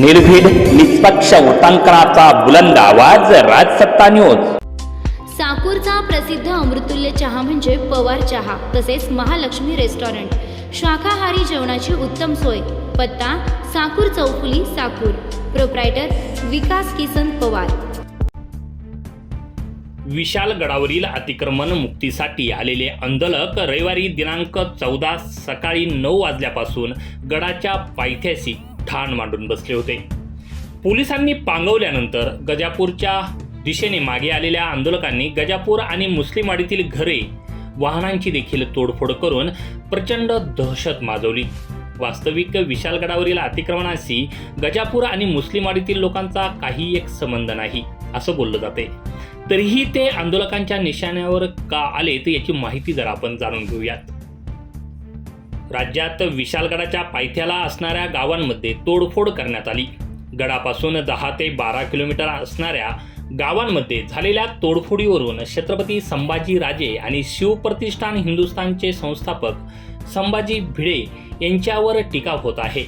निर्भीड निष्पक्ष उटांकनाचा बुलंद आवाज राजसत्ता न्यूज. साकूरचा प्रसिद्ध अमृतुल्य चहा म्हणजे पवार चहा तसेच महालक्ष्मी रेस्टॉरंट. शाकाहारी जेवणाची उत्तम सोय. पत्ता साकूर चौफुली साकूर. प्रोप्रायटर विकास किसन पवार. विशाल गडावरील अतिक्रमण मुक्तीसाठी आलेले आंदोलक रविवारी दिनांक चौदा सकाळी नऊ वाजल्यापासून गडाच्या पायथ्याशी ठाण मांडून बसले होते. पोलिसांनी पांगवल्यानंतर गजापूरच्या दिशेने मागे आलेल्या आंदोलकांनी गजापूर आणि मुस्लिमवाडीतील घरे वाहनांची देखील तोडफोड करून प्रचंड दहशत माजवली. वास्तविक विशालगडावरील अतिक्रमणाशी गजापूर आणि मुस्लिमवाडीतील लोकांचा काही एक संबंध नाही असं बोललं जाते. तरीही ते आंदोलकांच्या निशाण्यावर का आले तर याची माहिती जर आपण जाणून घेऊयात. राज्यात विशालगडाच्या पायथ्याला असणाऱ्या गावांमध्ये तोडफोड करण्यात आली. गडापासून दहा ते बारा किलोमीटर असणाऱ्या गावांमध्ये झालेल्या तोडफोडीवरून छत्रपती संभाजी राजे आणि शिवप्रतिष्ठान हिंदुस्थानचे संस्थापक संभाजी भिडे यांच्यावर टीका होत आहे.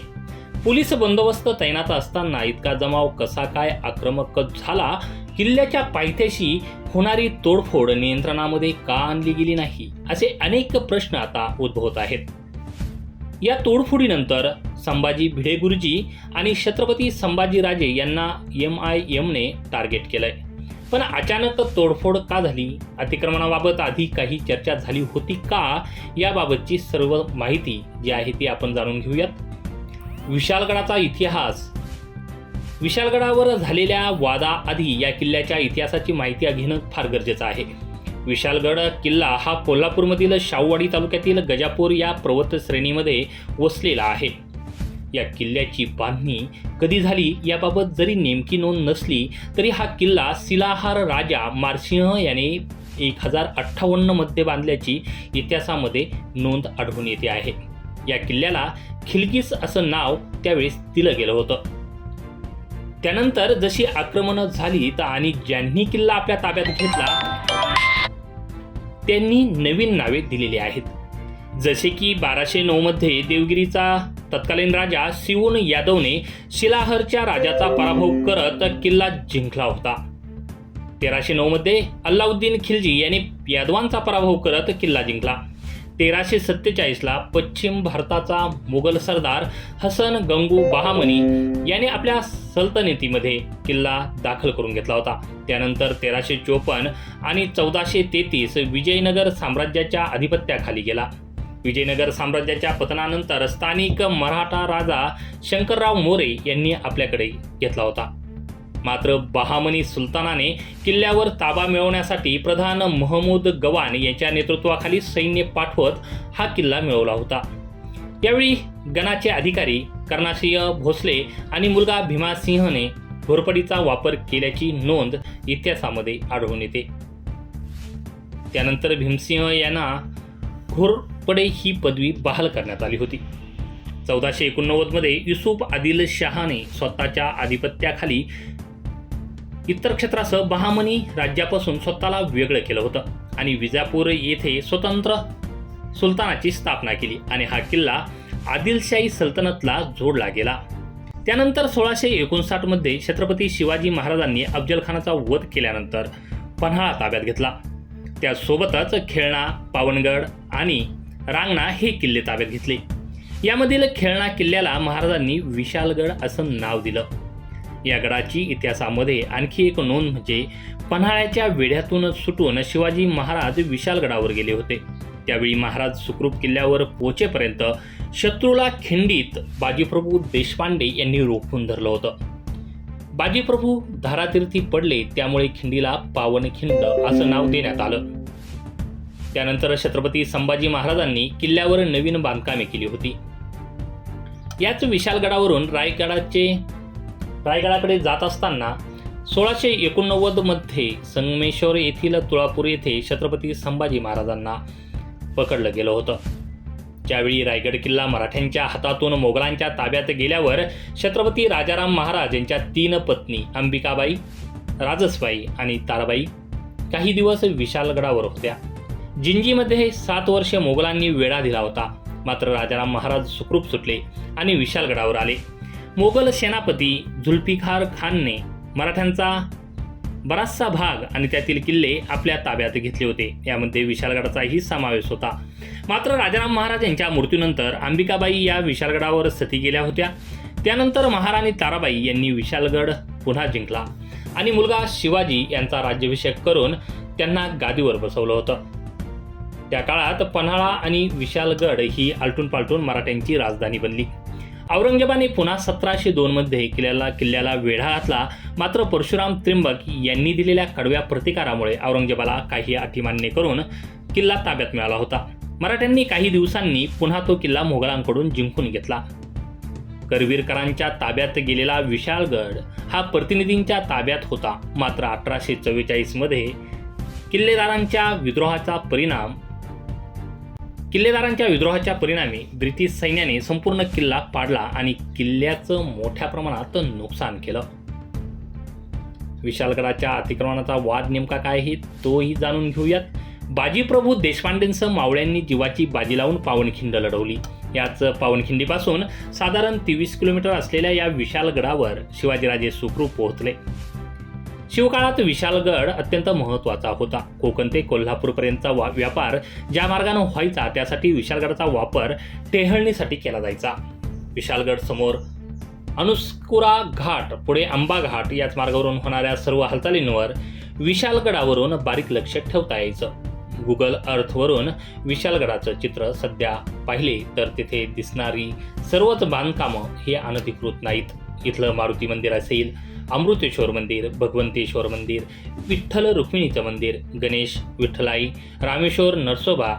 पोलीस बंदोबस्त तैनात असताना इतका जमाव कसा काय आक्रमक झाला किल्ल्याच्या पायथ्याशी होणारी तोडफोड नियंत्रणामध्ये का आणली गेली नाही असे अनेक प्रश्न आता उद्भवत आहेत. या तोडफोडीनंतर संभाजी भिडे गुरुजी आणि छत्रपती संभाजीराजे यांना एम आय एमने टार्गेट केलंय. पण अचानक तोडफोड का झाली? अतिक्रमणाबाबत आधी काही चर्चा झाली होती का? याबाबतची सर्व माहिती जी आहे ती आपण जाणून घेऊयात. विशालगडाचा इतिहास विशालगडावर झालेल्या वादाआधी या किल्ल्याच्या इतिहासाची माहिती घेणं फार गरजेचं आहे. विशालगड किल्ला हा कोल्हापूरमधील शाहूवाडी तालुक्यातील गजापूर या पर्वत श्रेणीमध्ये वसलेला आहे. या किल्ल्याची बांधणी कधी झाली याबाबत जरी नेमकी नोंद नसली तरी हा किल्ला शिलाहार राजा मारसिंह याने एक हजार अठ्ठावन्नमध्ये बांधल्याची इतिहासामध्ये नोंद आढळून येते आहे. या किल्ल्याला खिलकीस असं नाव त्यावेळेस दिलं गेलं होतं. त्यानंतर जशी आक्रमणं झाली तर आणि ज्यांनी किल्ला आपल्या ताब्यात घेतला त्यांनी नवीन नावे दिलेली आहेत. जसे की बाराशे नऊ मध्ये देवगिरीचा तत्कालीन राजा शिवून यादवने शिलाहरच्या राजाचा पराभव करत किल्ला जिंकला होता. तेराशे नऊ मध्ये अल्लाउद्दीन खिलजी याने यादवांचा पराभव करत किल्ला जिंकला. तेराशे सत्तेचाळीसला पश्चिम भारताचा मुघल सरदार हसन गंगू बहामनी याने आपल्या सल्तनतीमध्ये किल्ला दाखल करून घेतला होता. त्यानंतर तेराशे चोपन्न आणि चौदाशे तेहतीस विजयनगर साम्राज्याच्या अधिपत्याखाली गेला. विजयनगर साम्राज्याच्या पतनानंतर स्थानिक मराठा राजा शंकरराव मोरे यांनी आपल्याकडे घेतला होता. मात्र बहामनी सुलतानाने किल्ल्यावर ताबा मिळवण्यासाठी प्रधान महमूद गवान यांच्या नेतृत्वाखाली सैन्य पाठवत हा किल्ला मिळवला होता. यावेळी गणाचे अधिकारी कर्णासिंह भोसले आणि मुलगा भीमासिंहने घोरपडीचा वापर केल्याची नोंद इतिहासामध्ये आढळून येते. त्यानंतर भीमसिंह यांना घोरपडे ही पदवी बहाल करण्यात आली होती. चौदाशे एकोणनव्वदमध्ये युसुफ आदिल शहाने स्वतःच्या आधिपत्याखाली इतर क्षेत्रासह बहामनी राज्यापासून स्वतःला वेगळं केलं होतं आणि विजापूर येथे स्वतंत्र सुलतानाची स्थापना केली आणि हा किल्ला आदिलशाही सल्तनतला जोडला गेला. त्यानंतर सोळाशे एकोणसाठमध्ये छत्रपती शिवाजी महाराजांनी अफजलखानाचा वध केल्यानंतर पन्हाळा ताब्यात घेतला. त्यासोबतच खेळणा पावनगड आणि रांगणा हे किल्ले ताब्यात घेतले. यामधील खेळणा किल्ल्याला महाराजांनी विशालगड असं नाव दिलं. या गडाची इतिहासामध्ये आणखी एक नोंद म्हणजे पन्हाळ्याच्या वेढ्यातून सुटून शिवाजी महाराज विशालगडावर गेले होते. त्यावेळी महाराज सुखरूप किल्ल्यावर पोहोचेपर्यंत शत्रूला खिंडीत बाजीप्रभू देशपांडे यांनी रोखून धरलं होतं. बाजीप्रभू धारातीर्थी पडले त्यामुळे खिंडीला पावनखिंड असं नाव देण्यात आलं. त्यानंतर छत्रपती संभाजी महाराजांनी किल्ल्यावर नवीन बांधकामे केली होती. याच विशालगडावरून रायगडाचे रायगडाकडे जात असताना सोळाशे एकोणनव्वदमध्ये संगमेश्वर येथील तुळापूर येथे छत्रपती संभाजी महाराजांना पकडलं गेलं होतं. ज्यावेळी रायगड किल्ला मराठ्यांच्या हातातून मोगलांच्या ताब्यात गेल्यावर छत्रपती राजाराम महाराज यांच्या तीन पत्नी अंबिकाबाई राजसबाई आणि ताराबाई काही दिवस विशालगडावर होत्या. जिंजीमध्ये सात वर्षे मोगलांनी वेढा दिला होता. मात्र राजाराम महाराज सुखरूप सुटले आणि विशालगडावर आले. मोगल सेनापती झुल्फिकार खानने मराठ्यांचा बराचसा भाग आणि त्यातील किल्ले आपल्या ताब्यात घेतले होते. यामध्ये विशालगडाचाही समावेश होता. मात्र राजाराम महाराज यांच्या मृत्यूनंतर अंबिकाबाई या विशालगडावर सती गेल्या होत्या. त्यानंतर महाराणी ताराबाई यांनी विशालगड पुन्हा जिंकला आणि मुलगा शिवाजी यांचा राज्याभिषेक करून त्यांना गादीवर बसवलं होतं. त्या काळात पन्हाळा आणि विशालगड ही आलटून पालटून मराठ्यांची राजधानी बनली. औरंगजेबाने पुन्हा सतराशे दोनमध्ये किल्ल्याला किल्ल्याला वेढा घातला. मात्र परशुराम त्रिंबक यांनी दिलेल्या कडव्या प्रतिकारामुळे औरंगजेबाला काही अटी मान्य करून किल्ला ताब्यात मिळाला होता. मराठ्यांनी काही दिवसांनी पुन्हा तो किल्ला मोगलांकडून जिंकून घेतला. करवीरकरांच्या ताब्यात गेलेला विशालगड हा प्रतिनिधींच्या ताब्यात होता. मात्र अठराशे चव्वेचाळीसमध्ये किल्लेदारांच्या विद्रोहाचा परिणाम किल्लेदारांच्या विद्रोहाच्या परिणामी ब्रिटिश सैन्याने संपूर्ण किल्ला पाडला आणि किल्ल्याचं मोठ्या प्रमाणात नुकसान केलं. विशालगडाच्या अतिक्रमणाचा वाद नेमका काय आहे तोही जाणून घेऊयात. बाजीप्रभू देशपांडेंसह मावळ्यांनी जीवाची बाजी लावून पावनखिंड लढवली. याच पावनखिंडीपासून साधारण तेवीस किलोमीटर असलेल्या या विशालगडावर शिवाजीराजे सुखरूप पोहोचले. शिवकाळात विशालगड अत्यंत महत्त्वाचा होता. कोकण ते कोल्हापूरपर्यंतचा वा व्यापार ज्या मार्गाने व्हायचा त्यासाठी विशालगडाचा वापर टेहळणीसाठी केला जायचा. विशालगड समोर अनुस्कुरा घाट पुढे आंबा घाट याच मार्गावरून होणाऱ्या सर्व हालचालींवर विशालगडावरून बारीक लक्ष ठेवता यायचं. गुगल अर्थवरून विशालगडाचं चित्र सध्या पाहिले तर तिथे दिसणारी सर्वच बांधकामं हे अनधिकृत नाहीत. इथलं मारुती मंदिर असेल अमृतेश्वर मंदिर भगवंतेश्वर मंदिर विठ्ठल रुक्मिणीचं मंदिर गणेश विठ्ठलाई रामेश्वर नरसोबा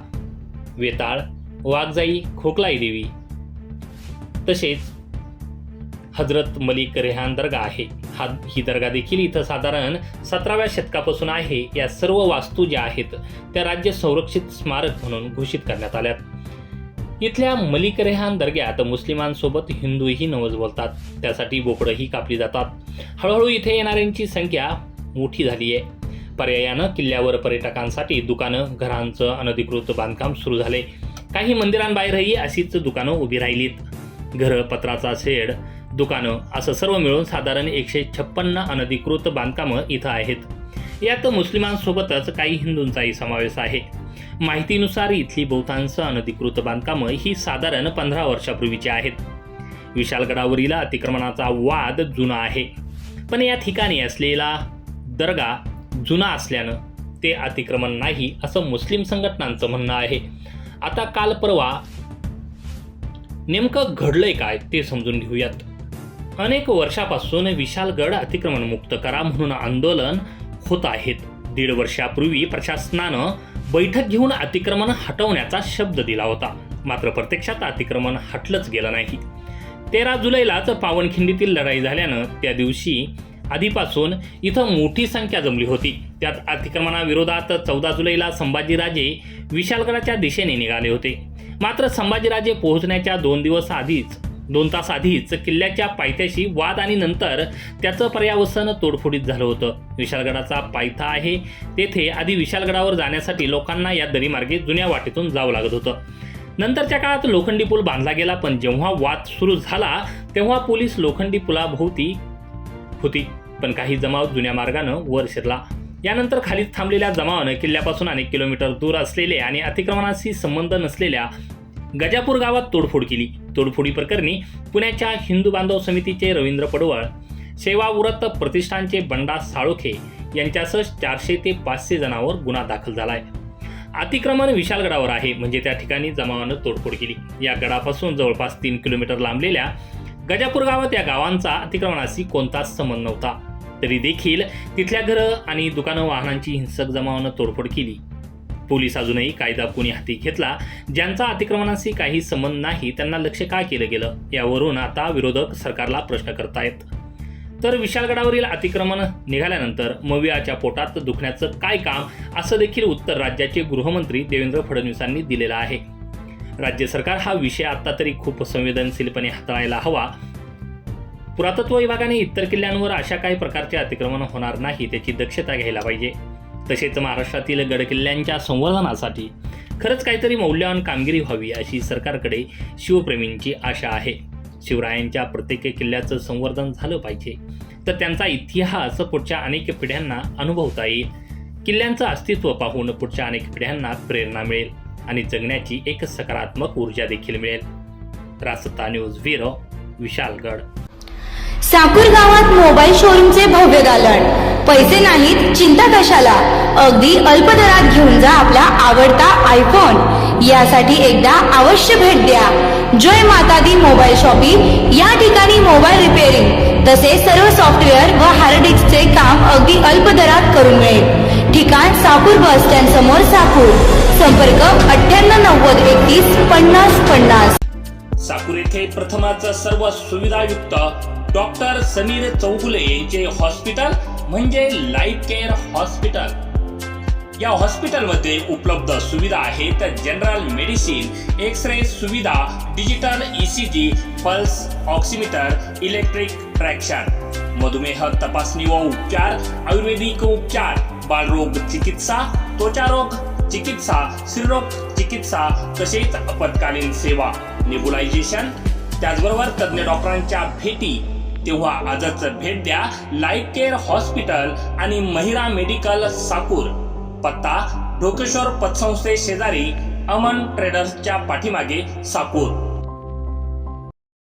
वेताळ वाघजाई खोकलाई देवी. तसेच हजरत मलिक रेहान दर्गा आहे. हा ही दर्गा देखील इथं साधारण सतराव्या शतकापासून आहे. या सर्व वास्तू ज्या आहेत त्या राज्य संरक्षित स्मारक म्हणून घोषित करण्यात आल्यात. इथल्या मलिक रेहान दर्ग्यात मुस्लिमांसोबत हिंदूही नवज बोलतात. त्यासाठी बोकडंही कापली जातात. हळूहळू इथे येणाऱ्यांची संख्या मोठी झाली आहे पर्यायानं किल्ल्यावर पर्यटकांसाठी दुकानं घरांचं अनधिकृत बांधकाम सुरू झाले. काही मंदिरांबाहेरही अशीच दुकानं उभी राहिलीत. घरं पत्राचा शेड दुकानं असं सर्व मिळून साधारण एकशे छप्पन्न अनधिकृत बांधकामं इथं आहेत. यात मुस्लिमांसोबतच काही हिंदूंचाही समावेश आहे. माहितीनुसार इथली बहुतांश अनधिकृत बांधकामं ही साधारण पंधरा वर्षापूर्वीची आहेत. विशालगडावरील अतिक्रमणाचा वाद जुना आहे. पण या ठिकाणी असलेला दर्गा जुना असल्यानं ते अतिक्रमण नाही असं मुस्लिम संघटनांचं म्हणणं आहे. आता काल परवा नेमकं घडलंय काय ते समजून घेऊयात. अनेक वर्षापासून विशालगड अतिक्रमण मुक्त करा म्हणून आंदोलन होत आहेत. दीड वर्षापूर्वी प्रशासनानं बैठक घेऊन अतिक्रमण हटवण्याचा शब्द दिला होता. मात्र प्रत्यक्षात अतिक्रमण हटलंच गेलं नाही. तेरा जुलैलाच पावनखिंडीतील लढाई झाल्यानं त्या दिवशी आधीपासून इथं मोठी संख्या जमली होती. त्यात अतिक्रमणाविरोधात चौदा जुलैला संभाजीराजे विशालगडाच्या दिशेने निघाले होते. मात्र संभाजीराजे पोहोचण्याच्या दोन दिवस आधीच दोन तास आधीच किल्ल्याच्या पायथ्याशी वाद आणि नंतर त्याचं पर्यावसन तोडफोडीत झालं होतं. विशालगडाचा पायथा आहे तेथे आधी विशालगडावर जाण्यासाठी लोकांना या दरीमार्गे जुन्या वाटेतून जावं लागत होतं. नंतरच्या काळात लोखंडी पूल बांधला गेला पण जेव्हा वाद सुरू झाला तेव्हा पोलीस लोखंडी पुलाभोवती होती पण काही जमाव जुन्या मार्गानं वर शिरला. यानंतर खालीच थांबलेल्या जमावानं किल्ल्यापासून अनेक किलोमीटर दूर असलेले आणि अतिक्रमणाशी संबंध नसलेल्या गजापूर गावात तोडफोड केली. तोडफोडी प्रकरणी पुण्याच्या हिंदू बांधव समितीचे रवींद्र पडवळ सेवाव्रत प्रतिष्ठानचे बंडा साळोखे यांच्यासह चारशे ते पाचशे जणांवर गुन्हा दाखल झालाय. अतिक्रमण विशालगडावर आहे म्हणजे त्या ठिकाणी जमावानं तोडफोड केली. या गडापासून जवळपास तीन किलोमीटर लांबलेल्या गजापूर गावात या गावांचा अतिक्रमणाशी कोणताच संबंध नव्हता. तरी देखील तिथल्या घरं आणि दुकानं वाहनांची हिंसक जमावानं तोडफोड केली. पोलीस अजूनही कायदा कोणी हाती घेतला ज्यांचा अतिक्रमणाशी काही संबंध नाही त्यांना लक्ष का केलं गेलं? यावरून आता विरोधक सरकारला प्रश्न करतायत. तर विशालगडावरील अतिक्रमण निघाल्यानंतर मवियाच्या पोटात दुखण्याचं काय काम? असं देखील उत्तर राज्याचे गृहमंत्री देवेंद्र फडणवीसांनी दिलेलं आहे. राज्य सरकार हा विषय आता तरी खूप संवेदनशीलपणे हाताळायला हवा. पुरातत्व विभागाने इतर किल्ल्यांवर अशा काही प्रकारचे अतिक्रमण होणार नाही त्याची दक्षता घ्यायला पाहिजे. तसेच महाराष्ट्रातील गडकिल्ल्यांच्या संवर्धनासाठी खरंच काहीतरी मौल्यवान कामगिरी व्हावी अशी सरकारकडे शिवप्रेमींची आशा आहे. शिवरायांच्या प्रत्येक किल्ल्याचं संवर्धन झालं पाहिजे. तर त्यांचा इतिहास पुढच्या अनेक पिढ्यांना अनुभवता येईल. किल्ल्यांचं अस्तित्व पाहून पुढच्या अनेक पिढ्यांना प्रेरणा मिळेल आणि जगण्याची एक सकारात्मक ऊर्जा देखील मिळेल. रासता न्यूज ब्युरो विशालगड. साकूर गावात मोबाईल शोरूमचे भव्य दालन पैसे नाहीत चिंता कशाला? अगदी अल्प दरात घेऊन जा आपला आवडता आयफोन यासाठी एकदा अवश्य भेट द्या. जय माता दी मोबाईल शॉपिंग या ठिकाणी मोबाईल रिपेअरिंग तसेच सर्व सॉफ्टवेअर व हार्ड डिस्कचे काम अगदी अल्प दरात करून मिळेल. ठिकाण साकूर बस स्टँड समोर साकूर. संपर्क अठ्ठ्याण्णव नव्वद एकतीस पन्नास पन्नास. साकूर येथे प्रथमच सर्व सुविधायुक्त डॉक्टर समीर चौगुले यांचे हॉस्पिटल म्हणजे लाईफ केअर हॉस्पिटल. या हॉस्पिटलमध्ये उपलब्ध सुविधा आहेत जनरल मेडिसिन एक्स रे सुविधा digital ECG pulse oximeter electric traction. मधुमेह तपासणी व उपचार आयुर्वेदिक उपचार बालरोग चिकित्सा त्वचारोग चिकित्सा स्त्रीरोग चिकित्सा तसेच आपत्कालीन सेवा नेबुलायझेशन. त्याचबरोबर तज्ज्ञ डॉक्टरांच्या भेटी तेव्हा आजच भेट द्या लाईफ केअर हॉस्पिटल आणि महिरा मेडिकल साकूर. पत्ता ढोकेश्वर पतसंस्थे शेजारी अमन ट्रेडर्सच्या पाठीमागे साकूर.